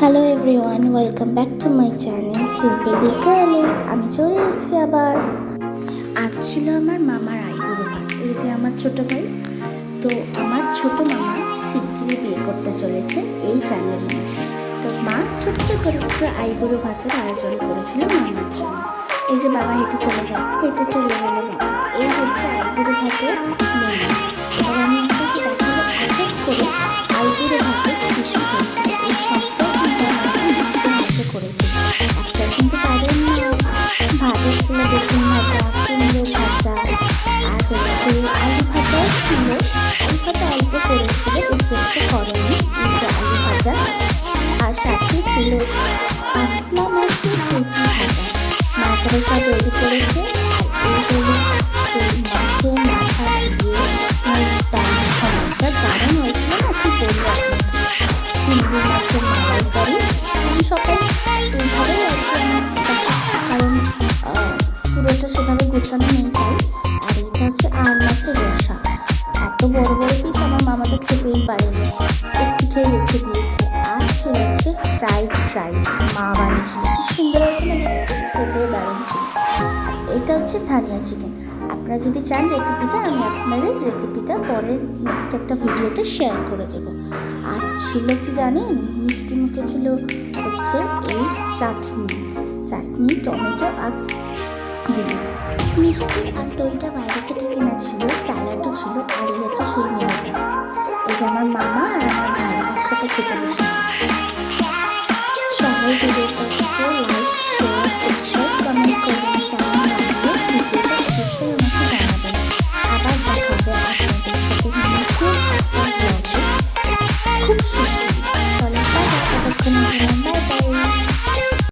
Hello everyone welcome back to my channel simply গার্লে আমি চলে এসেছি আবার। আজ ছিল আমার মামার আইবুড়ো ভাত এই যে আমার ছোট ভাই, তো আমার ছোট মামা শিগগিরই বিয়ে করতে চলেছে এই মাসে। তো মা ছোট্ট করে আইবুড়ো ভাতের আয়োজন করেছিল মামার জন্য। এই যে বাবা হেঁটে চলে গেল, হেঁটে চলে গেল বাবা। এই হচ্ছে আইবুড়ো ভাতের মেনু এবার আমি করে ভাজা ছিল বেগুন ভাজা, কুমড়ো ভাজা, আর হচ্ছে আলু ভাজাও ছিল। আলু ভাজা অল্প করেছিল বেশি একটা করেনি আলু ভাজা। আর সাথে ছিল পাতলা মাছের পেটি ভাজা। মা করে সব করেছে, আর এই মাছের সেভাবে গোছানো নেই তাই আর এটা হচ্ছে আর মাছের রসা। এত বড় বড় পিস আমার মামা তো খেতেই পারেনি। একটু খেয়ে রেখে দিয়েছে। আর ছিল হচ্ছে ফ্রাইড রাইস মা বানিয়েছিল। কি সুন্দর হয়েছে না দেখতে খেতেও দারুণ ছিল। এটা হচ্ছে ধানিয়া চিকেন আপনারা যদি চান রেসিপিটা আমি আপনাদের রেসিপিটা পরের নেক্সট একটা ভিডিওতে শেয়ার করে দেবো। আর ছিল কি জানেন? মিষ্টি মুখে ছিল হচ্ছে এই চাটনি। চাটনি, টমেটো আর দিদি মিষ্টি আর দইটা বাইরে থেকে কেনা ছিল স্যালাডও ছিল, আর এই হচ্ছে সেই মেনুটা। যে আমার মামা আর আমার ভাই একসাথে খেতে বসেছে।